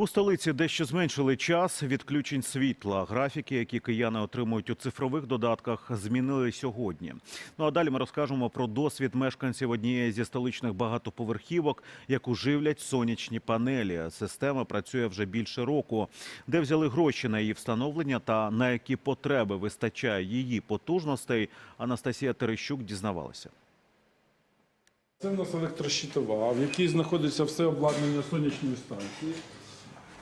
У столиці дещо зменшили час відключень світла. Графіки, які кияни отримують у цифрових додатках, змінили сьогодні. Ну а далі ми розкажемо про досвід мешканців однієї зі столичних багатоповерхівок, яку живлять сонячні панелі. Система працює вже більше року. Де взяли гроші на її встановлення та на які потреби вистачає її потужностей, Анастасія Терещук дізнавалася. Це у нас електрощитова, в якій знаходиться все обладнання сонячної станції.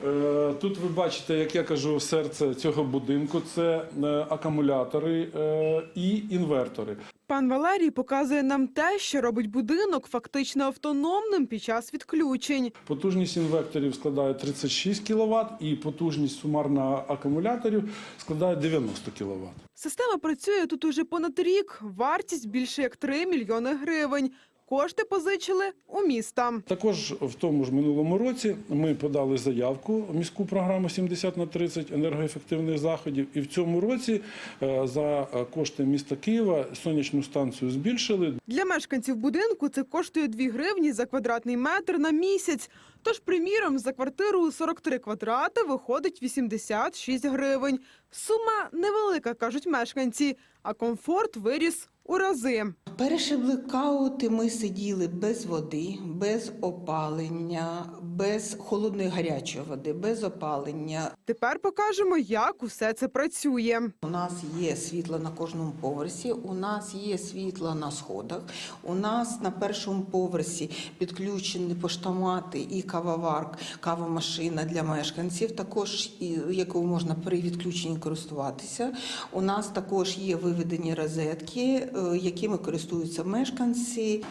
Е, Тут ви бачите, як я кажу, серце цього будинку це е, акумулятори е, і інвертори. Пан Валерій показує нам те, що робить будинок фактично автономним під час відключень. Потужність інверторів складає 36 кВт і потужність сумарна акумуляторів складає 90 кВт. Система працює тут уже понад рік. Вартість більше як 3 мільйони гривень. Кошти позичили у міста. Також в тому ж минулому році ми подали заявку в міську програму 70 на 30 енергоефективних заходів. І в цьому році е, за кошти міста Києва сонячну станцію збільшили Для мешканців будинку це коштує 2 гривні за квадратний метр на місяць. Тож, приміром, за квартиру у 43 квадрати виходить 86 гривень. Сума невелика, кажуть мешканці, а комфорт виріс у рази. Перші блекаути ми сиділи без води, без опалення, без холодної гарячої води, без опалення. Тепер покажемо, як усе це працює. У нас є світло на кожному поверсі, у нас є світло на сходах. У нас на першому поверсі підключені поштомати і кавоварк, кавомашина для мешканців, також якою можна при відключенні користуватися. У нас також є виведені розетки, е, якими користуються мешканці.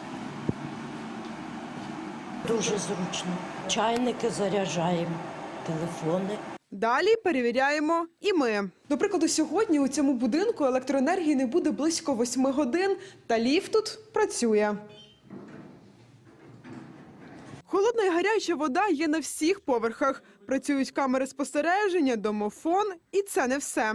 Дуже зручно. Чайники заряджаємо, телефони. Далі перевіряємо і ми. До прикладу, сьогодні у цьому будинку електроенергії не буде близько 8 годин, та ліфт тут працює. Холодна і гаряча вода є на всіх поверхах. Працюють камери спостереження, домофон, і це не все.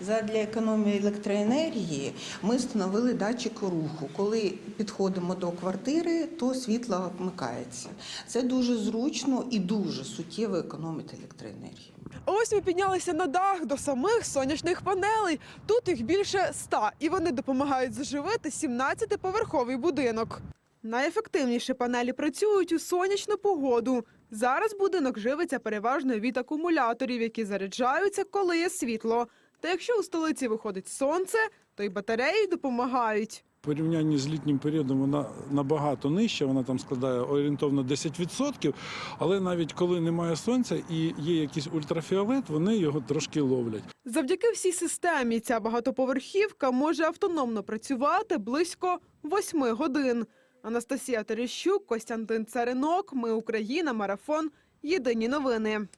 Задля економії електроенергії ми встановили датчик руху. Коли підходимо до квартири, то світло вмикається. Це дуже зручно і дуже суттєво економить електроенергію. Ось ми піднялися на дах до самих сонячних панелей. Тут їх більше ста, і вони допомагають заживити 17-поверховий будинок. Найефективніші панелі працюють у сонячну погоду. Зараз будинок живиться переважно від акумуляторів, які заряджаються, коли є світло. Та якщо у столиці виходить сонце, то й батареї допомагають. В порівнянні з літнім періодом вона набагато нижча, вона там складає орієнтовно 10%, але навіть коли немає сонця і є якийсь ультрафіолет, вони його трошки ловлять. Завдяки всій системі ця багатоповерхівка може автономно працювати близько восьми годин. Анастасія Терещук, Костянтин Царинок. Ми Україна. Марафон. Єдині новини.